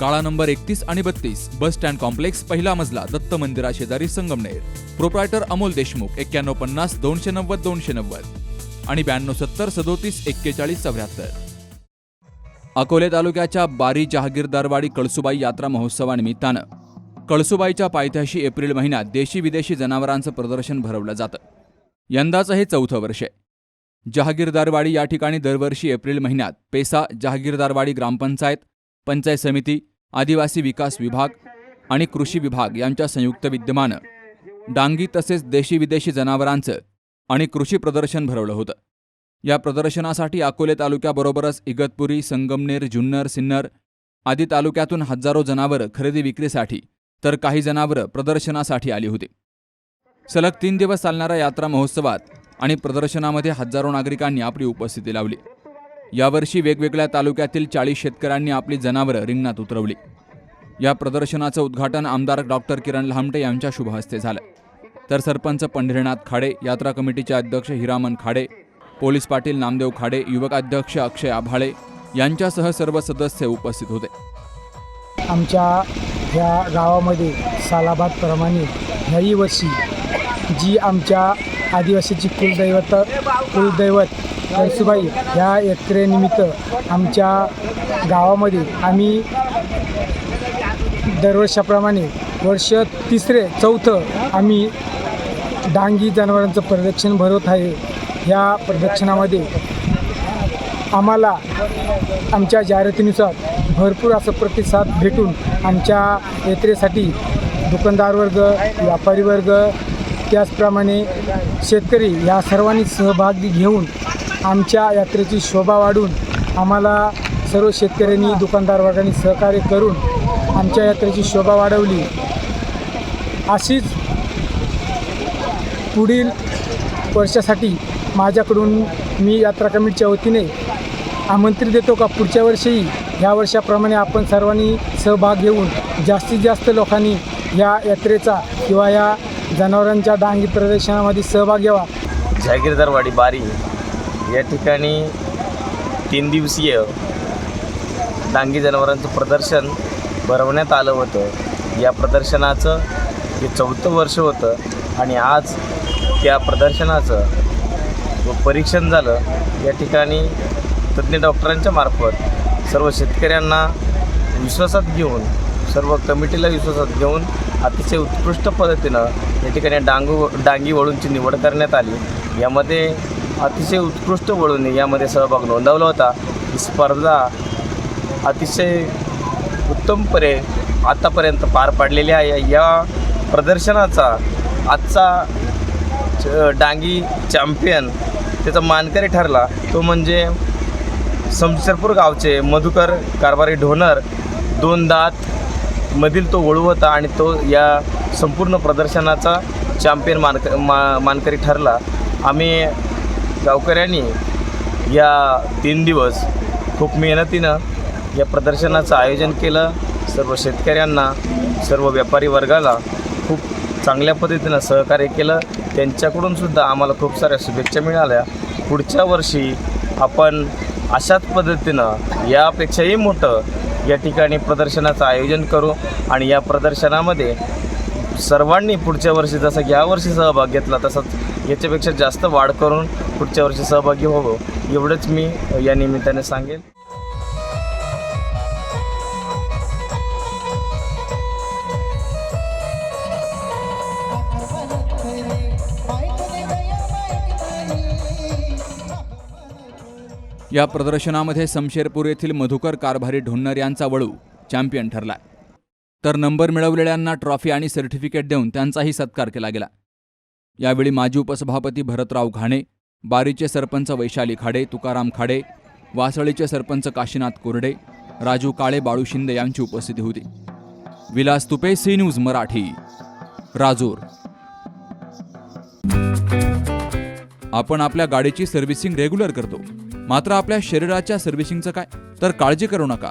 काळा नंबर एकतीस आणि बत्तीस बस स्टँड कॉम्प्लेक्स पहिला मजला दत्त मंदिरा शेजारी संगमनेर. प्रोप्रायटर अमोल देशमुख एक्क्याण्णव पन्नास दोनशे नव्वद दोनशे नव्वद. आणि ब्याण्णव सत्तर सदोतीस एक्केचाळीस चौऱ्याहत्तर. अकोले तालुक्याच्या बारी जहागीरदारवाडी कळसुबाई यात्रा महोत्सवानिमित्तानं कळसुबाईच्या पायथ्याशी एप्रिल महिन्यात देशी विदेशी जनावरांचं प्रदर्शन भरवलं जातं. यंदाचं हे चौथं वर्ष आहे. जहागीरदारवाडी या ठिकाणी दरवर्षी एप्रिल महिन्यात पेसा जहागीरदारवाडी ग्रामपंचायत पंचायत समिती आदिवासी विकास विभाग आणि कृषी विभाग यांच्या संयुक्त विद्यमानं डांगी तसेच देशी विदेशी जनावरांचं आणि कृषी प्रदर्शन भरवलं होतं. या प्रदर्शनासाठी अकोले तालुक्याबरोबरच इगतपुरी संगमनेर जुन्नर सिन्नर आदी तालुक्यातून हजारो जनावरं खरेदी विक्रीसाठी तर काही जनावरं प्रदर्शनासाठी आली होती. सलग तीन दिवस चालणाऱ्या यात्रा महोत्सवात आणि प्रदर्शनामध्ये हजारो नागरिकांनी आपली उपस्थिती लावली. यावर्षी वेगवेगळ्या तालुक्यातील चाळीस शेतकऱ्यांनी आपली जनावरं रिंगणात उतरवली. या प्रदर्शनाचं उद्घाटन आमदार डॉक्टर किरण लहामटे यांच्या शुभहस्ते झालं. तर सरपंच पंढरीनाथ खाडे यात्रा कमिटीचे अध्यक्ष हिरामन खाडे पोलीस पाटील नामदेव खाडे युवकाध्यक्ष अक्षय आभाळे यांच्यासह सर्व सदस्य उपस्थित होते. आमच्या ह्या गावामध्ये सालाबादप्रमाणे ह्याही वर्षी जी आमच्या आदिवासीची कुलदैवत कुलदैवत कळसुबाई ह्या यात्रेनिमित्त आमच्या गावामध्ये आम्ही दरवर्षाप्रमाणे वर्ष तिसरे चौथं आम्ही डांगी जनावरांचं प्रदक्षिण भरवत आहे. ह्या प्रदक्षिणामध्ये आम्हाला आमच्या जाहिरातीनुसार भरपूर असं प्रतिसाद भेटून आमच्या यात्रेसाठी दुकानदार वर्ग व्यापारी वर्ग त्याचप्रमाणे शेतकरी या सर्वांनी सहभाग घेऊन आमच्या यात्रेची शोभा वाढून आम्हाला सर्व शेतकऱ्यांनी दुकानदार वर्गाने सहकार्य करून आमच्या यात्रेची शोभा वाढवली. अशीच पुढील वर्षासाठी माझ्याकडून मी यात्रा कमिटीच्या वतीने आमंत्रित देतो का? पुढच्या वर्षीही ह्या वर्षाप्रमाणे आपण सर्वांनी सहभाग घेऊन जास्तीत जास्त लोकांनी या यात्रेचा किंवा या जनावरांच्या डांगी प्रदर्शनामध्ये सहभाग घ्यावा. जहागीरदारवाडी बारी. या ठिकाणी तीन दिवसीय डांगी जनावरांचं प्रदर्शन भरवण्यात आलं होतं. या प्रदर्शनाचं हे चौथं वर्ष होतं आणि आज त्या प्रदर्शनाचं परीक्षण झालं. या ठिकाणी तज्ज्ञ डॉक्टरांच्या मार्फत सर्व शेतकऱ्यांना विश्वासात घेऊन सर्व कमिटीला विश्वासात घेऊन अतिशय उत्कृष्ट पद्धतीनं या ठिकाणी डांगू डांगी वळूंची निवड करण्यात आली. यामध्ये अतिशय उत्कृष्ट वळून यामध्ये सहभाग नोंदवला होता. ही स्पर्धा अतिशय उत्तमपणे आतापर्यंत पार पाडलेली आहे. या प्रदर्शनाचा आजचा च- डांगी चॅम्पियन त्याचा मानकरी ठरला. तो म्हणजे समशेरपूर गावचे मधुकर कारभारी ढोनर. दोन दात मधील तो वळू होता आणि तो या संपूर्ण प्रदर्शनाचा चॅम्पियन मानक मा मानकरी ठरला. आम्ही गावकऱ्यांनी या तीन दिवस खूप मेहनतीनं या प्रदर्शनाचं आयोजन केलं. सर्व शेतकऱ्यांना सर्व व्यापारी वर्गाला खूप चांगल्या पद्धतीनं सहकार्य केलं. त्यांच्याकडून सुद्धा आम्हाला खूप साऱ्या शुभेच्छा मिळाल्या. पुढच्या वर्षी आपण अशाच पद्धतीनं यापेक्षाही मोठं या ठिकाणी प्रदर्शनाचं आयोजन करू आणि या प्रदर्शनामध्ये सर्वांनी पुढच्या वर्षी जसं यावर्षी सहभाग घेतला तसंच याच्यापेक्षा जास्त वाढ करून पुढच्या वर्षी सहभागी व्हावं एवढंच मी या निमित्ताने सांगेन या प्रदर्शनामध्ये समशेरपूर येथील मधुकर कारभारी ढोन्नर यांचा वळू चॅम्पियन ठरला. तर नंबर मिळवलेल्यांना ट्रॉफी आणि सर्टिफिकेट देऊन त्यांचाही सत्कार केला गेला. यावेळी माजी उपसभापती भरतराव घाणे बारीचे सरपंच वैशाली खाडे तुकाराम खाडे वासळीचे सरपंच काशीनाथ कोरडे राजू काळे बाळू शिंदे यांची उपस्थिती होती. Vilas Tupe C news Marathi Rajur. आपण आपल्या गाडीची सर्व्हिसिंग रेग्युलर करतो. मात्र आपल्या शरीराच्या सर्व्हिसिंगचं काय? तर काळजी करू नका.